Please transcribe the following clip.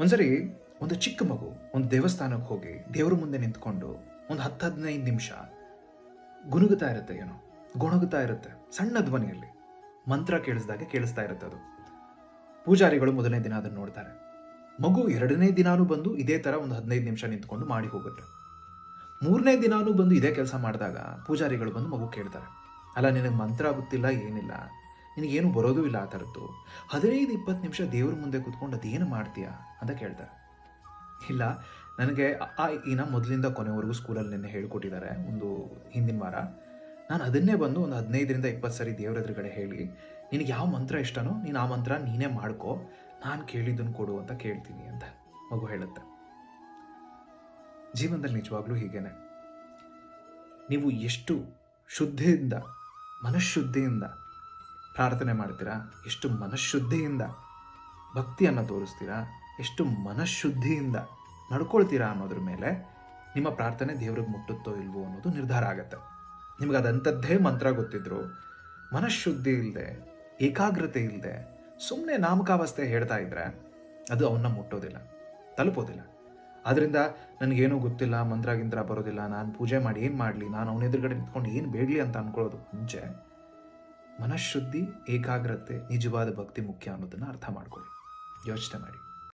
ಒಂದ್ಸರಿ ಒಂದು ಚಿಕ್ಕ ಮಗು ಒಂದು ದೇವಸ್ಥಾನಕ್ಕೆ ಹೋಗಿ ದೇವರ ಮುಂದೆ ನಿಂತ್ಕೊಂಡು ಒಂದು ಹತ್ತು ಹದಿನೈದು ನಿಮಿಷ ಗುನುಗುತ್ತಾ ಇರುತ್ತೆ ಏನೋ, ಗೊಣಗುತ್ತಾ ಇರುತ್ತೆ ಸಣ್ಣ ಧ್ವನಿಯಲ್ಲಿ ಮಂತ್ರ ಕೇಳಿಸ್ದಾಗೆ ಕೇಳಿಸ್ತಾ ಇರುತ್ತೆ ಅದು. ಪೂಜಾರಿಗಳು ಮೊದಲನೇ ದಿನ ಅದನ್ನು ನೋಡ್ತಾರೆ. ಮಗು ಎರಡನೇ ದಿನಾನೂ ಬಂದು ಇದೇ ಥರ ಒಂದು ಹದಿನೈದು ನಿಮಿಷ ನಿಂತ್ಕೊಂಡು ಮಾಡಿ ಹೋಗುತ್ತೆ. ಮೂರನೇ ದಿನಾನೂ ಬಂದು ಇದೇ ಕೆಲಸ ಮಾಡಿದಾಗ ಪೂಜಾರಿಗಳು ಬಂದು ಮಗು ಕೇಳ್ತಾರೆ. ಅಲ್ಲ, ನಿನಗೆ ಮಂತ್ರ ಗೊತ್ತಿಲ್ಲ ಏನಿಲ್ಲ. ನಿನಗೇನು ಬರೋದೂ ಇಲ್ಲ ಆ ಥರದ್ದು. ಹದಿನೈದು, ಇಪ್ಪತ್ತು ನಿಮಿಷ ದೇವ್ರ ಮುಂದೆ ಕೂತ್ಕೊಂಡು ಅದೇನು ಮಾಡ್ತೀಯಾ ಅಂತ ಕೇಳ್ತಾರೆ ಇಲ್ಲ, ನನಗೆ ಆ ಇನ್ನ ಮೊದಲಿಂದ ಕೊನೆವರೆಗೂ ಸ್ಕೂಲಲ್ಲಿ ನಿನ್ನೆ ಹೇಳ್ಕೊಟ್ಟಿದ್ದಾರೆ ಒಂದು ಹಿಂದಿನ ವಾರ. ನಾನು ಅದನ್ನೇ ಬಂದು ಒಂದು ಹದಿನೈದರಿಂದ ಇಪ್ಪತ್ತು ಸರಿ ದೇವ್ರ ಎದುರುಗಡೆ ಹೇಳಿ, ನಿನಗೆ ಯಾವ ಮಂತ್ರ ಇಷ್ಟನೋ ನೀನು ಆ ಮಂತ್ರ ನೀನೇ ಮಾಡ್ಕೋ, ನಾನು ಕೇಳಿದ್ದನ್ನು ಕೊಡು ಅಂತ ಕೇಳ್ತೀನಿ ಅಂತ ಮಗು ಹೇಳುತ್ತೆ. ಜೀವನದಲ್ಲಿ ನಿಜವಾಗ್ಲೂ ಹೀಗೇನೆ. ನೀವು ಎಷ್ಟು ಶುದ್ಧಿಯಿಂದ, ಮನಃಶುದ್ಧಿಯಿಂದ ಪ್ರಾರ್ಥನೆ ಮಾಡ್ತೀರಾ? ಎಷ್ಟು ಮನಃಶುದ್ಧಿಯಿಂದ ಭಕ್ತಿಯನ್ನು ತೋರಿಸ್ತೀರಾ? ಎಷ್ಟು ಮನಃಶುದ್ಧಿಯಿಂದ ನಡ್ಕೊಳ್ತೀರಾ ಅನ್ನೋದ್ರ ಮೇಲೆ ನಿಮ್ಮ ಪ್ರಾರ್ಥನೆ ದೇವ್ರಿಗೆ ಮುಟ್ಟುತ್ತೋ ಇಲ್ವೋ ಅನ್ನೋದು ನಿರ್ಧಾರ ಆಗುತ್ತೆ. ನಿಮ್ಗೆ ಅದಂಥದ್ದೇ ಮಂತ್ರ ಗೊತ್ತಿದ್ರು, ಮನಃಶುದ್ಧಿ ಇಲ್ಲದೆ ಏಕಾಗ್ರತೆ ಇಲ್ಲದೆ ಸುಮ್ಮನೆ ನಾಮಕಾವಸ್ಥೆ ಹೇಳ್ತಾ ಇದ್ರೆ ಅದು ಅವನ್ನ ಮುಟ್ಟೋದಿಲ್ಲ, ತಲುಪೋದಿಲ್ಲ. ಆದ್ದರಿಂದ ನನಗೇನೂ ಗೊತ್ತಿಲ್ಲ ಮಂತ್ರ ಗಿಂತ್ರ ಬರೋದಿಲ್ಲ, ನಾನು ಪೂಜೆ ಮಾಡಿ ಏನು ಮಾಡಲಿ, ನಾನು ಅವನ ಎದುರುಗಡೆ ನಿಂತ್ಕೊಂಡು ಏನು ಬೇಡಲಿ ಅಂತ ಅನ್ಕೊಳ್ಳೋದು ಮುಂಚೆ ಮನಃಶುದ್ಧಿ ಏಕಾಗ್ರತೆ ನಿಜವಾದ ಭಕ್ತಿ ಮುಖ್ಯ ಅನ್ನೋದನ್ನು ಅರ್ಥ ಮಾಡ್ಕೊಳ್ಳಿ. ಯೋಚನೆ ಮಾಡಿ.